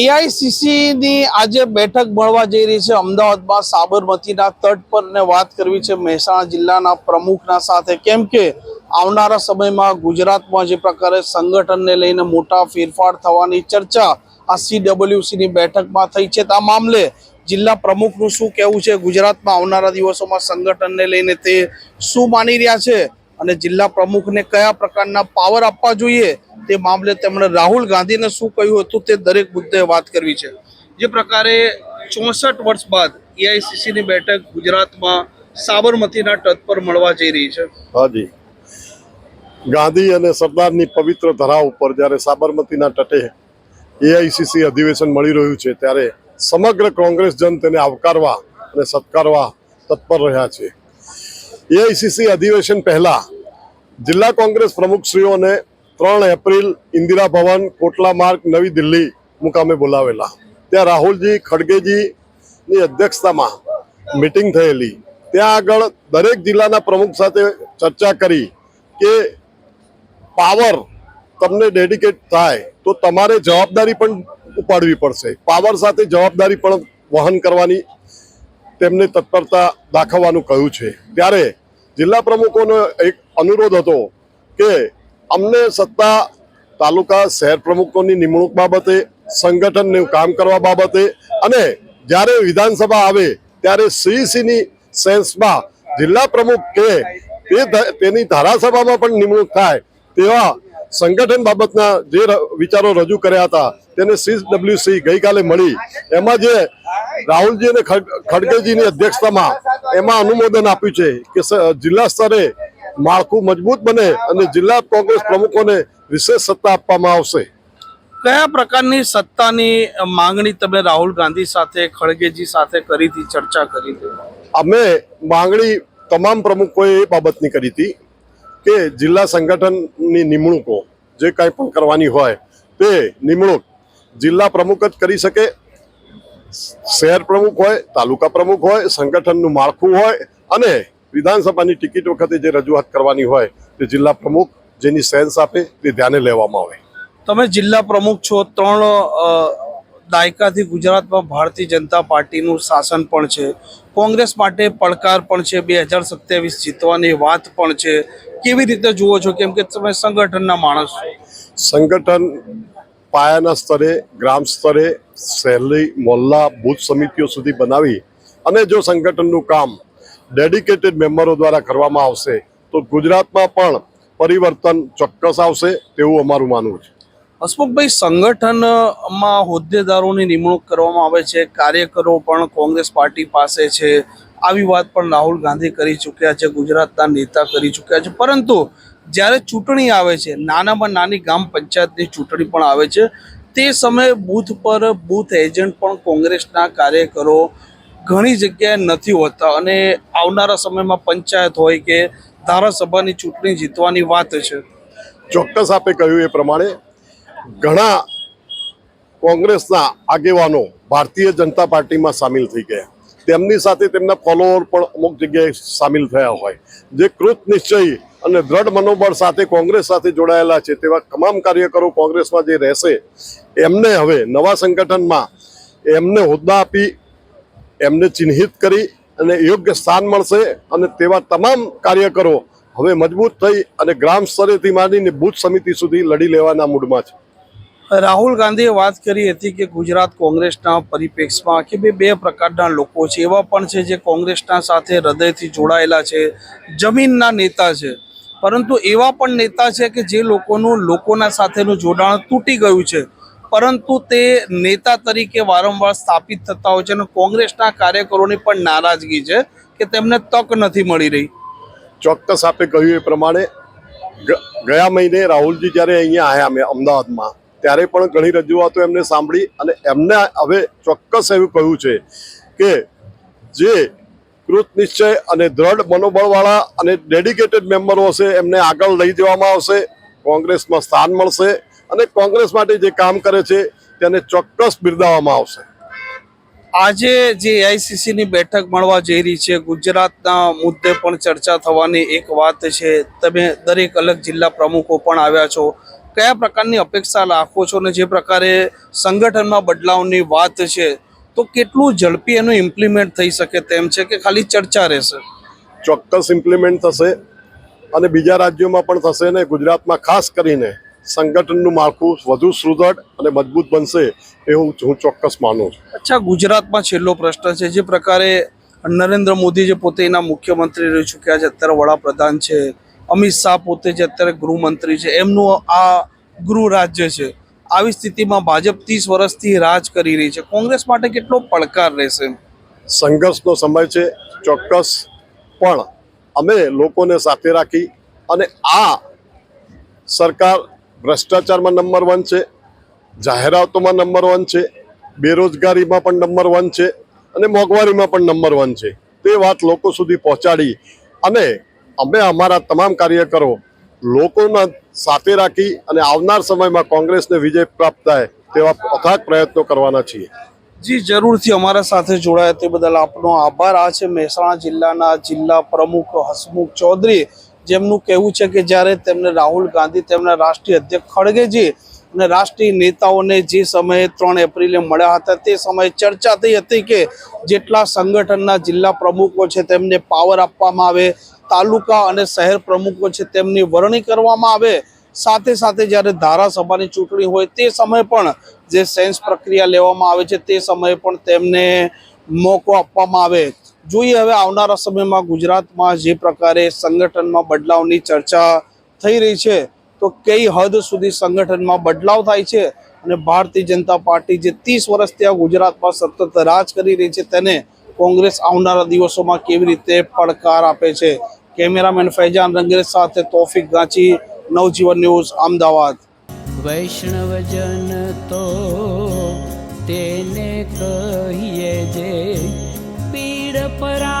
AICC ની આજે બેઠક મળવા જઈ રહી છે. અમદાવાદમાં સાબરમતીના તટ પર ને વાત કરવી છે મહેસાણા જિલ્લાના પ્રમુખના સાથે. કેમ કે આવનારા સમયમાં ગુજરાતમાં જે પ્રકારે સંગઠનને લઈને મોટા ફેરફાર થવાની ચર્ચા આ સીડબ્લ્યુસી ની બેઠકમાં થઈ છે. આ મામલે જિલ્લા પ્રમુખનું શું કહેવું છે? ગુજરાતમાં આવનારા દિવસોમાં સંગઠનને લઈને તે શું માની રહ્યા છે? અને જિલ્લા પ્રમુખને કયા પ્રકારના પાવર આપવા જોઈએ? તે મામલે તેમણે રાહુલ ગાંધીને શું કહ્યું હતું તે દરેક મુદ્દે વાત કરવી છે. જે પ્રકારે ચોસઠ વર્ષ બાદ એઆઈસીસીની બેઠક ગુજરાતમાં સાબરમતીના તટ પર મળવા જઈ રહી છે. હાજી. ગાંધી અને સરદારની પવિત્ર ધરા ઉપર જ્યારે સાબરમતીના તટે એઆઈસીસી અધિવેશન મળી રહ્યું છે ત્યારે સમગ્ર કોંગ્રેસ જન તેને આવકારવા અને સત્કારવા તત્પર રહ્યા છે. એઆઈસીસી અધિવેશન પહેલા જિલ્લા કોંગ્રેસ પ્રમુખશ્રીઓને ત્રણ એપ્રિલ ઇન્દિરા ભવન, કોટલા માર્ગ, નવી દિલ્હી મુકામે બોલાવેલા. ત્યાં રાહુલજી ખડગેજીની અધ્યક્ષતામાં મિટિંગ થયેલી. ત્યાં આગળ દરેક જિલ્લાના પ્રમુખ સાથે ચર્ચા કરી કે પાવર તમને ડેડિકેટ થાય તો તમારે જવાબદારી પણ ઉપાડવી પડશે. પાવર સાથે જવાબદારી પણ વહન કરવાની તેમને તત્પરતા દાખવવાનું કહ્યું છે. ત્યારે જિલ્લા પ્રમુખોનો એક અનુરોધ હતો કે અમને સત્તા તાલુકા શહેર પ્રમુખોની નિમણૂક બાબતે, સંગઠનનું કામ કરવા બાબતે અને જ્યારે વિધાનસભા આવે ત્યારે સીઈસીની સેન્સમાં જિલ્લા પ્રમુખ કે તેની ધારાસભામાં પણ નિમણૂક થાય તેવા સંગઠન બાબતના જે વિચારો રજૂ કર્યા હતા, તેને સીડબ્લ્યુસી ગઈકાલે મળી. એમાં જે રાહુલજી અને ખડગેજીની અધ્યક્ષતામાં એમાં અનુમોદન આપ્યું છે કે જિલ્લા સ્તરે માળખું મજબૂત બને અને જિલ્લા કોંગ્રેસ પ્રમુખોને વિશેષ સત્તા આપવામાં આવશે. કયા પ્રકારની સત્તાની માંગણી તમે રાહુલ ગાંધી સાથે ખડગેજી સાથે કરી હતી ચર્ચા કરી હતી? અમે માંગણી તમામ પ્રમુખોએ એ બાબતની કરી હતી કે જિલ્લા સંગઠનની નિમણૂકો જે કાંઈ પણ કરવાની હોય તે નિમણૂક જિલ્લા પ્રમુખ જ કરી શકે. શહેર પ્રમુખ હોય તાલુકા પ્રમુખ હોય સંગઠનનું માળખું હોય અને વિધાનસભાની ટિકિટ વખતે જે રજૂઆત કરવાની હોય તે જિલ્લા પ્રમુખ જેની સેન્સ આપે તે ધ્યાને લેવામાં આવે. તમે જિલ્લા પ્રમુખ છો ત્રણ દાયકાથી ગુજરાતમાં ભારતીય જનતા પાર્ટીનું શાસન પણ છે. કોંગ્રેસ માટે પડકાર પણ છે બે હજાર સત્યાવીસ જીતવાની વાત પણ છે. કેવી રીતે જુઓ છો? કેમ કે તમે સંગઠનના માણસ છો. સંગઠન પાયાના સ્તરે ગ્રામ સ્તરે શહેરી મોહલ્લા બુથ સમિતિઓ સુધી બનાવી અને જો સંગઠનનું કામ ડેડિકેટેડ મેમ્બરો દ્વારા કરવામાં આવશે તો ગુજરાતમાં પણ પરિવર્તન ચોક્કસ આવશે તેવું અમારું માનવું છે. હસમુખભાઈ, સંગઠનમાં હોદ્દેદારોની નિમણૂક કરવામાં આવે છે, કાર્યકરો પણ કોંગ્રેસ પાર્ટી પાસે છે. આવી વાત પણ રાહુલ ગાંધી કરી ચૂક્યા છે, ગુજરાતના નેતા કરી ચૂક્યા છે. પરંતુ જ્યારે ચૂંટણી આવે છે, નાનામાં નાની ગામ પંચાયતની ચૂંટણી પણ આવે છે, તે સમયે બૂથ પર બૂથ એજન્ટ પણ કોંગ્રેસના કાર્યકરો ઘણી જગ્યાએ નથી હોતા અને આવનારા સમયમાં પંચાયત હોય કે ધારાસભાની ચૂંટણી જીતવાની વાત છે. ચોક્કસ આપે કહ્યું એ પ્રમાણે ઘણા કોંગ્રેસના આગેવાનો ભારતીય જનતા પાર્ટીમાં સામેલ થઈ ગયા. તેમની સાથે તેમના ફોલોઅર પણ અમુક જગ્યાએ સામેલ થયા હોય. જે કૃત નિશ્ચય અને દ્રઢ મનોબળ સાથે કોંગ્રેસ સાથે જોડાયેલા છે તેવા તમામ કાર્યકરો કોંગ્રેસમાં જે રહેશે, એમને હવે નવા સંગઠનમાં એમને હોદ્દા આપી એમને ચિહ્નિત કરી અને યોગ્ય સ્થાન મળશે અને તેવા તમામ કાર્યકરો હવે મજબૂત થઈ અને ગ્રામ સ્તરેથી માંડીને બુથ સમિતિ સુધી લડી લેવાના મૂડમાં છે. રાહુલ ગાંધીએ વાત કરી હતી કે ગુજરાત કોંગ્રેસના પરિપ્રેક્ષમાં કે બે બે પ્રકારના લોકો છે, એવા પણ છે જે કોંગ્રેસના સાથે હૃદયથી જોડાયેલા છે, જમીનના નેતા છે. પરંતુ એવા પણ નેતા છે કે જે લોકોનું, લોકોના સાથેનું જોડાણ તૂટી ગયું છે. પરંતુ તે નેતા તરીકે વારંવાર સ્થાપિત થતા હોય છે અને કોંગ્રેસના કાર્યકરોની પણ નારાજગી છે કે તેમને તક નથી મળી રહી. ચોક્કસ આપે કહ્યું એ પ્રમાણે ગયા મહિને રાહુલજી જ્યારે અહીંયા આવ્યા અમે અમદાવાદમાં, ત્યારે પણ ઘણી રજૂઆતો એમને સાંભળી અને એમને હવે ચોક્કસ એવું કહ્યું છે કે જે કૃત નિશ્ચય અને દ્રઢ મનોબળવાળા અને ડેડિકેટેડ મેમ્બરો હશે એમને આગળ લઈ જવામાં આવશે, કોંગ્રેસમાં સ્થાન મળશે અને કોંગ્રેસ માટે જે કામ કરે છે તેને ચોક્કસ બિરદાવવામાં આવશે. આજે જે એઆઈસીસી ની બેઠક મળવા જઈ રહી છે ગુજરાતના મુદ્દે પણ ચર્ચા થવાની એક વાત છે. તમે દરેક અલગ જિલ્લા પ્રમુખો પણ આવ્યા છો. કયા પ્રકારની અપેક્ષા રાખો છો અને જે પ્રકારે સંગઠનમાં બદલાવની વાત છે તો કેટલું ઝડપી એનું ઇમ્પ્લિમેન્ટ થઈ શકે તેમ છે કે ખાલી ચર્ચા રહેશે? ચોક્કસ ઇમ્પ્લિમેન્ટ થશે અને બીજા રાજ્યોમાં પણ થશે ને ગુજરાતમાં ખાસ કરીને સંગઠનનું માળખું વધુ સુદૃઢ અને મજબૂત બનશે એવું હું ચોક્કસ માનું છું. અચ્છા ગુજરાતમાં છેલ્લો પ્રશ્ન છે જે પ્રકારે નરેન્દ્ર મોદી જે પોતે એના મુખ્યમંત્રી રહી ચૂક્યા છે અત્યારે વડાપ્રધાન છે અમિત શાહ પોતે જે અત્યારે ગૃહમંત્રી છે એમનું આ ગૃહ રાજ્ય છે આવી સ્થિતિમાં ભાજપ ત્રીસ વર્ષથી રાજ કરી રહી છે. કોંગ્રેસ માટે કેટલો પડકાર રહેશે? સંઘર્ષનો સમય છે ચોક્કસ. પણ અમે લોકોને સાથે રાખી અને આ સરકાર ભ્રષ્ટાચારમાં નંબર વન છે, જાહેરાતોમાં નંબર વન છે, બેરોજગારીમાં પણ નંબર વન છે અને મોંઘવારીમાં પણ નંબર વન છે. તે વાત લોકો સુધી પહોંચાડી અને અમે અમારા તમામ કાર્યકરો લોકોના સાથે રાખી અને આવનાર સમયમાં કોંગ્રેસને વિજય પ્રાપ્ત થાય તેવા અથાગ પ્રયત્નો કરવાના છીએ. જી, જરૂરથી અમારા સાથે જોડાયા તે બદલ આપનો આભાર. આ છે મહેસાણા જિલ્લાના જિલ્લા પ્રમુખ હસમુખ ચૌધરી. જેમનું કહેવું છે કે જ્યારે તેમને રાહુલ ગાંધી તેમના રાષ્ટ્રીય અધ્યક્ષ ખડગેજી અને રાષ્ટ્રીય નેતાઓને જે સમયે ત્રણ એપ્રિલે મળ્યા હતા તે સમયે ચર્ચા થઈ હતી કે જેટલા સંગઠનના જિલ્લા પ્રમુખો છે તેમને પાવર આપવામાં આવે, તાલુકા અને શહેર પ્રમુખો છે તેમની વરણી કરવામાં આવે, સાથે સાથે જ્યારે ધારાસભાની ચૂંટણી હોય તે સમયે પણ જે સેન્સ પ્રક્રિયા લેવામાં આવે છે તે સમયે પણ તેમને મોકો આપવામાં આવે. જોઈએ હવે આવનારા સમયમાં ગુજરાતમાં જે પ્રકારે સંગઠનમાં બદલાવની ચર્ચા થઈ રહી છે, તો કઈ હદ સુધી સંગઠનમાં બદલાવ થાય છે અને ભારતીય જનતા પાર્ટી જે ત્રીસ વર્ષથી આ ગુજરાતમાં સતત રાજ કરી રહી છે, તેને કોંગ્રેસ આવનારા દિવસોમાં કેવી રીતે પડકાર આપે છે? કેમેરામેન ફૈજાન રંગેર સાથે તોફિક ગાંચી, નવજીવન ન્યૂઝ, અમદાવાદ. વૈષ્ણવજન તો તેને કહીએ જે परा